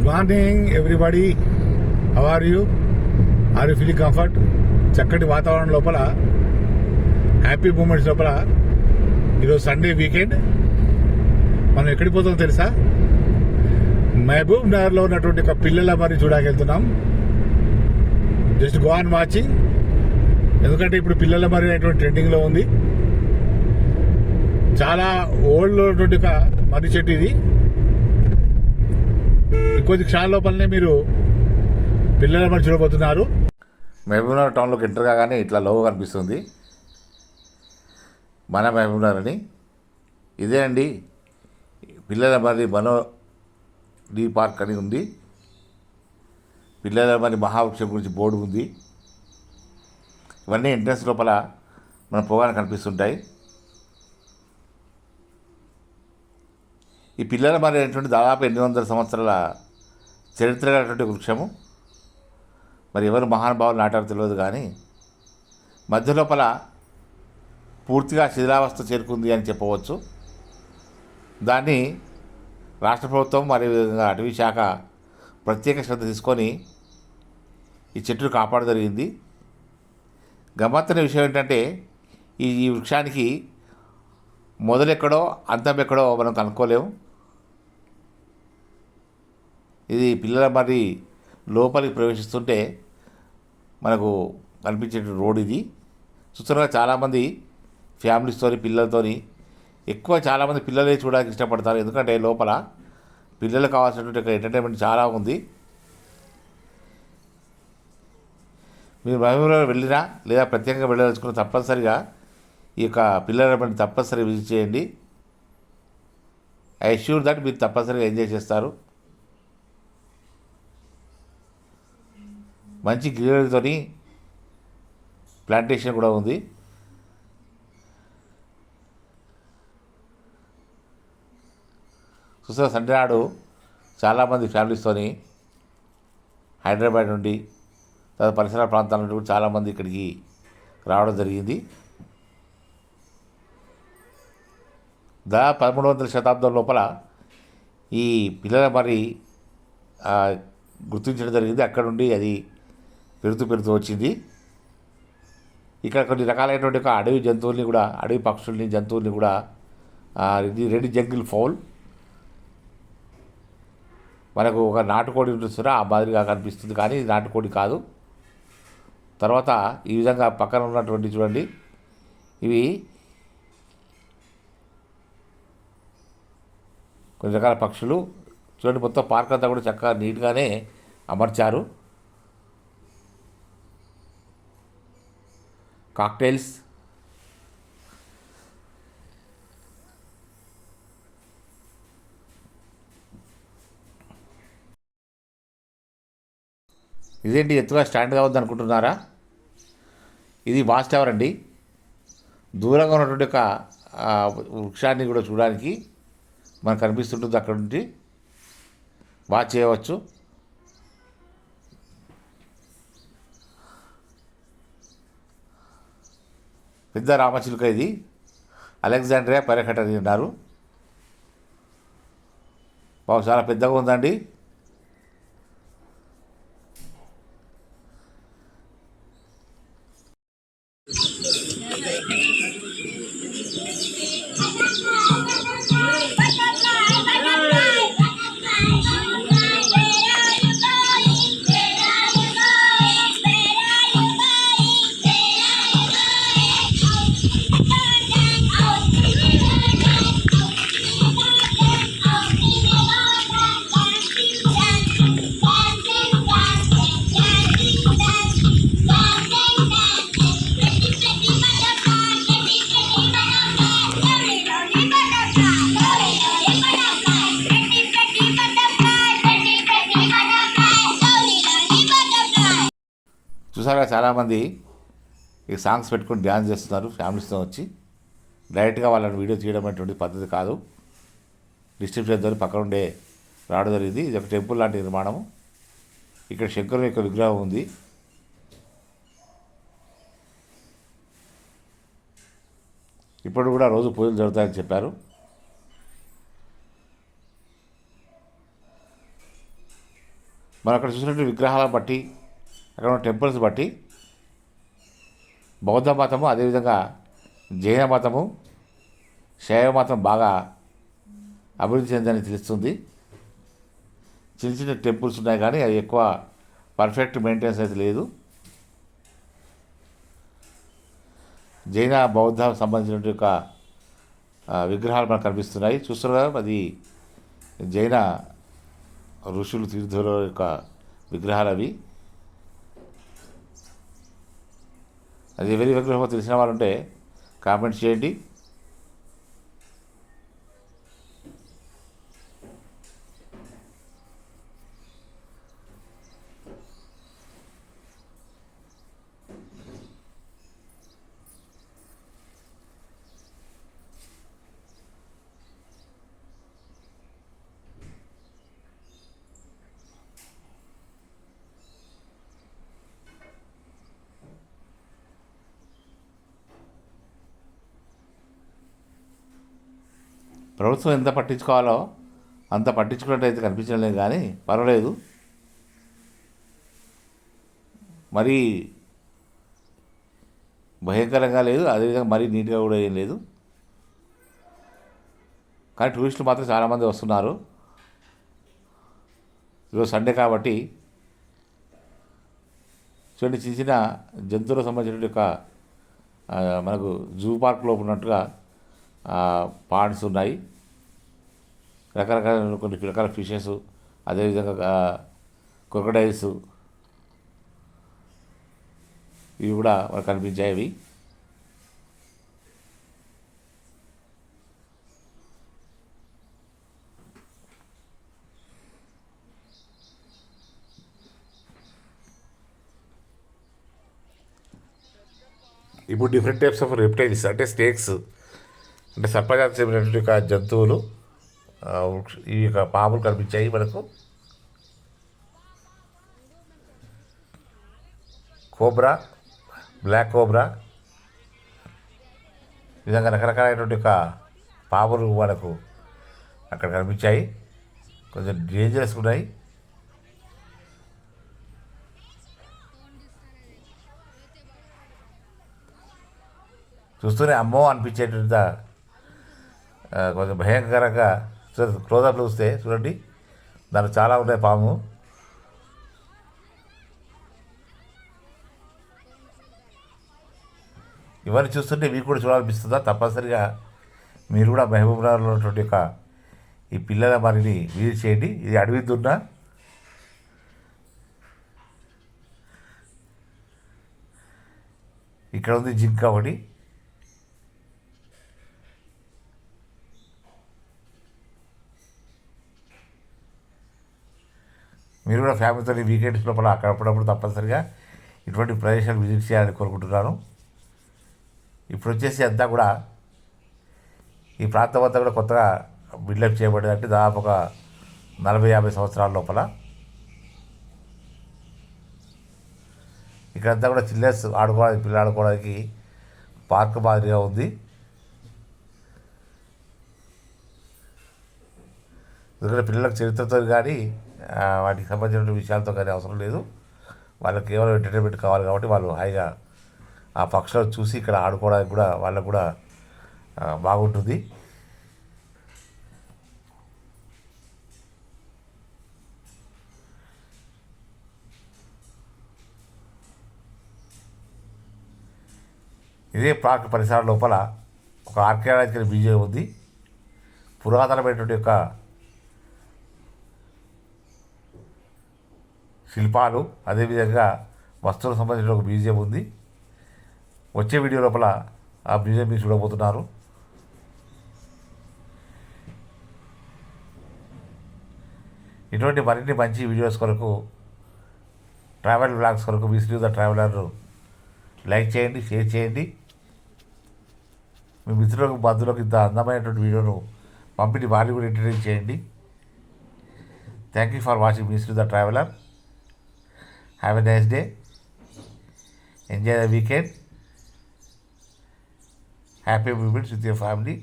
Good morning everybody how are you are you feeling comfort చక్కటి వాతావరణం లోపల happy moments లోపల ఈరోజు సండే వీకెండ్ మనం ఎక్కడికి పోతాం తెలుసా? మహబూబ్ నగర్లో ఉన్నటువంటి ఒక పిల్లల మరి చూడగలుగుతున్నాం జస్ట్ గో ఆన్ వాచింగ్ ఎందుకంటే ఇప్పుడు పిల్లల మరి అనేటువంటి ట్రెండింగ్లో ఉంది. చాలా ఓల్డ్ ఉన్నటువంటి ఒక మర్రి చెట్టు ఇది. కొద్ది క్షణాల లోపలనే మీరు పిల్లల మధ్య చూడబోతున్నారు. మహబూబ్నగర్ టౌన్లోకి ఎంటర్ కాగానే ఇట్లా లోగో కనిపిస్తుంది. మన మహబూబ్నగర్ అని ఇదే అండి పిల్లల మరి మనో డీ పార్క్ అని ఉంది. పిల్లల మరి మహావృక్షం గురించి బోర్డు ఉంది. ఇవన్నీ ఎంట్రన్స్ లోపల మన పోగానే కనిపిస్తుంటాయి. ఈ పిల్లల మరి అనేటువంటి దాదాపు ఎనిమిది వందల సంవత్సరాల చరిత్ర అటువంటి వృక్షము. మరి ఎవరు మహానుభావులు నాటారో తెలియదు కానీ మధ్య లోపల పూర్తిగా శిథిలావస్థ చేరుకుంది అని చెప్పవచ్చు. దాన్ని రాష్ట్ర ప్రభుత్వం మరియు విధంగా అటవీ శాఖ ప్రత్యేక శ్రద్ధ తీసుకొని ఈ చెట్టును కాపాడ జరిగింది. గమ్మత్తైన విషయం ఏంటంటే ఈ ఈ వృక్షానికి మొదలెక్కడో అంతం ఎక్కడో మనం కనుక్కోలేము. ఇది పిల్లల మరి లోపలికి ప్రవేశిస్తుంటే మనకు కనిపించే రోడ్ ఇది. చూస్తున్నా చాలామంది ఫ్యామిలీస్తోని పిల్లలతో ఎక్కువ చాలామంది పిల్లలే చూడడానికి ఇష్టపడతారు. ఎందుకంటే లోపల పిల్లలకు కావాల్సినటువంటి ఎంటర్టైన్మెంట్ చాలా ఉంది. మీరు మహబూబ్నగర్ వెళ్ళినా లేదా ప్రత్యేకంగా వెళ్ళదలుచుకున్న తప్పనిసరిగా ఈ యొక్క పిల్లల బండి తప్పనిసరిగా విజిట్ చేయండి. ఐ షూర్ దట్ మీరు తప్పనిసరిగా ఎంజాయ్ చేస్తారు. మంచి గ్రీనరీతోని ప్లాంటేషన్ కూడా ఉంది. చూసిన సండే నాడు చాలామంది ఫ్యామిలీస్తోని హైదరాబాద్ నుండి తర్వాత పరిసర ప్రాంతాల నుండి కూడా చాలామంది ఇక్కడికి రావడం జరిగింది. దా పదమూడు వందల శతాబ్దం లోపల ఈ పిల్లల మరి గుర్తించడం జరిగింది. అక్కడ నుండి అది పెరుగుతూ పెరుగుతూ వచ్చింది. ఇక్కడ కొన్ని రకాలైనటువంటి ఒక అడవి జంతువుల్ని కూడా అడవి పక్షుల్ని జంతువుల్ని కూడా ఇది రెడ్ జంగిల్ ఫౌల్. మనకు ఒక నాటుకోడి ఉంటుంది ఆ మాదిరిగా కనిపిస్తుంది. కానీ ఇది నాటుకోడి కాదు. తర్వాత ఈ విధంగా పక్కన ఉన్నటువంటి చూడండి. ఇవి కొన్ని రకాల పక్షులు. చూడండి మొత్తం పార్క్ అంతా కూడా చక్కగా నీట్గానే అమర్చారు. కాక్టైల్స్ ఇదేంటి ఎత్తుగా స్టాండ్గా కావద్దు అనుకుంటున్నారా? ఇది వాచ్ టవర్ అండి. దూరంగా ఉన్నటువంటి ఒక వృక్షాన్ని కూడా చూడడానికి మనకు కనిపిస్తుంటుంది అక్కడ నుండి. వాచ్ చేయవచ్చు. పెద్ద రామచిలుక ఇది. అలెగ్జాండ్రియా పర్యటన అన్నారు బాబు చాలా పెద్దగా ఉందండి. చూసారా చాలామంది ఈ సాంగ్స్ పెట్టుకొని డ్యాన్స్ చేస్తున్నారు ఫ్యామిలీస్తో వచ్చి. డైరెక్ట్గా వాళ్ళని వీడియో తీయడం అనేటువంటి పద్ధతి కాదు. డిస్ట్రిబ్యూషన్ ద్వారా పక్కన ఉండే రావడం జరిగింది. ఇది ఒక టెంపుల్ లాంటి నిర్మాణము. ఇక్కడ శంకరుని యొక్క విగ్రహం ఉంది. ఇప్పుడు కూడా రోజు పూజలు జరుగుతాయని చెప్పారు. మనం అక్కడ చూసినట్టు విగ్రహాలను బట్టి అక్కడ ఉన్న టెంపుల్స్ బట్టి బౌద్ధ మతము అదేవిధంగా జైన మతము శైవ మతం బాగా అభివృద్ధి చెందని తెలుస్తుంది. చిన్న చిన్న టెంపుల్స్ ఉన్నాయి కానీ అది ఎక్కువ పర్ఫెక్ట్ మెయింటెనెన్స్ అయితే లేదు. జైన బౌద్ధ సంబంధించిన యొక్క విగ్రహాలు మనకు కనిపిస్తున్నాయి. చూస్తున్నారు అది జైన ఋషులు తీర్థుల యొక్క విగ్రహాలు అవి. అది ఎవరి విగ్రహమో తెలిసిన వాళ్ళు ఉంటే కామెంట్ చేయండి. ప్రభుత్వం ఎంత పట్టించుకోవాలో అంత పట్టించుకున్నట్టయితే కనిపించడం లేదు కానీ పర్వాలేదు. మరీ భయంకరంగా లేదు అదేవిధంగా మరీ నీట్గా కూడా ఏం లేదు. కానీ టూరిస్టులు మాత్రం చాలామంది వస్తున్నారు. ఈరోజు సండే కాబట్టి చూడండి చిన్న చిన్న జంతువులకు సంబంధించిన యొక్క మనకు జూ పార్క్లో ఉన్నట్టుగా పాండ్స్ ఉన్నాయి. రకరకాల కొన్ని రకాల ఫిషెస్ అదేవిధంగా క్రొకడైల్స్ ఇవి కూడా మనకు కనిపించాయి అవి. ఇప్పుడు డిఫరెంట్ టైప్స్ ఆఫ్ రెప్టైల్స్ అంటే స్నేక్స్ అంటే సర్పజాతి చెందినటువంటి యొక్క జంతువులు ఈ యొక్క పాములు కనిపించాయి మనకు. Cobra black cobra. విధంగా రకరకాలైనటువంటి యొక్క పాములు మనకు అక్కడ కనిపించాయి. కొంచెం డేంజరస్ ఉన్నాయి. చూస్తూనే అమ్మో అనిపించేటువంటి కొంచెం భయంకరంగా క్లోజప్ చూస్తే చూడండి. దాంట్లో చాలా ఉన్నాయి పాము. ఇవన్నీ చూస్తుంటే మీకు కూడా చూడాలనిపిస్తుందా? తప్పనిసరిగా మీరు కూడా మహబూబ్నగర్లో ఉన్నటువంటి యొక్క ఈ పిల్లల మరిని విజిట్ చేయండి. ఇది అడవి దున్న. ఇక్కడ ఉంది జింక ఒకటి. మీరు కూడా ఫ్యామిలీతో వీకెండ్స్ లోపల అక్కడప్పుడప్పుడు తప్పనిసరిగా ఇటువంటి ప్రదేశాలు విజిట్ చేయాలని కోరుకుంటున్నాను. ఇప్పుడు వచ్చేసి అంతా కూడా ఈ ప్రాంతం అంతా కూడా కొత్తగా బిల్డప్ చేయబడింది. అంటే దాదాపు ఒక నలభై యాభై సంవత్సరాల లోపల. ఇక్కడంతా కూడా చిల్డ్రన్స్ ఆడుకోవడానికి పిల్లలు ఆడుకోవడానికి పార్క్ మాదిరిగా ఉంది. ఎందుకంటే పిల్లలకు చరిత్రతో కానీ వాటికి సంబంధించిన విషయాలతో కానీ అవసరం లేదు. వాళ్ళకి కేవలం ఎంటర్టైన్మెంట్ కావాలి కాబట్టి వాళ్ళు హాయిగా ఆ పక్షులను చూసి ఇక్కడ ఆడుకోవడానికి కూడా వాళ్ళకు కూడా బాగుంటుంది. ఇదే పార్క్ పరిసరాల లోపల ఒక ఆర్కియాలజికల్ మ్యూజియం ఉంది. పురాతనమైనటువంటి యొక్క శిల్పాలు అదేవిధంగా వస్తువులకు సంబంధించిన ఒక మ్యూజియం ఉంది. వచ్చే వీడియో లోపల ఆ మ్యూజియం మీరు చూడబోతున్నారు. ఇటువంటి మరిన్ని మంచి వీడియోస్ కొరకు ట్రావెల్ బ్లాగ్స్ కొరకు విసిరి ద ట్రావెలర్ లైక్ చేయండి షేర్ చేయండి. మీ మిత్రులకు బంధువులకు ఇంత అందమైనటువంటి వీడియోను పంపిణీ వారిని కూడా ఎంటర్టైన్ చేయండి. Thank you for watching miss the traveller. Have a nice day enjoy the weekend happy moments with your family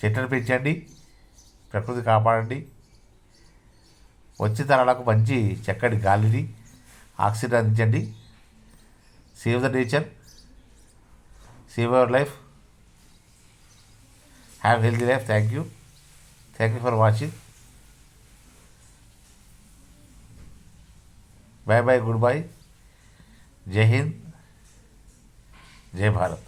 చెట్లను పెంచండి ప్రకృతి కాపాడండి. వచ్చే తరాలకు మంచి చక్కటి గాలిని ఆక్సిజన్ అందించండి. Save the nature save our life have healthy life thank you thank you for watching bye bye good bye Jai Hind Jai Bharat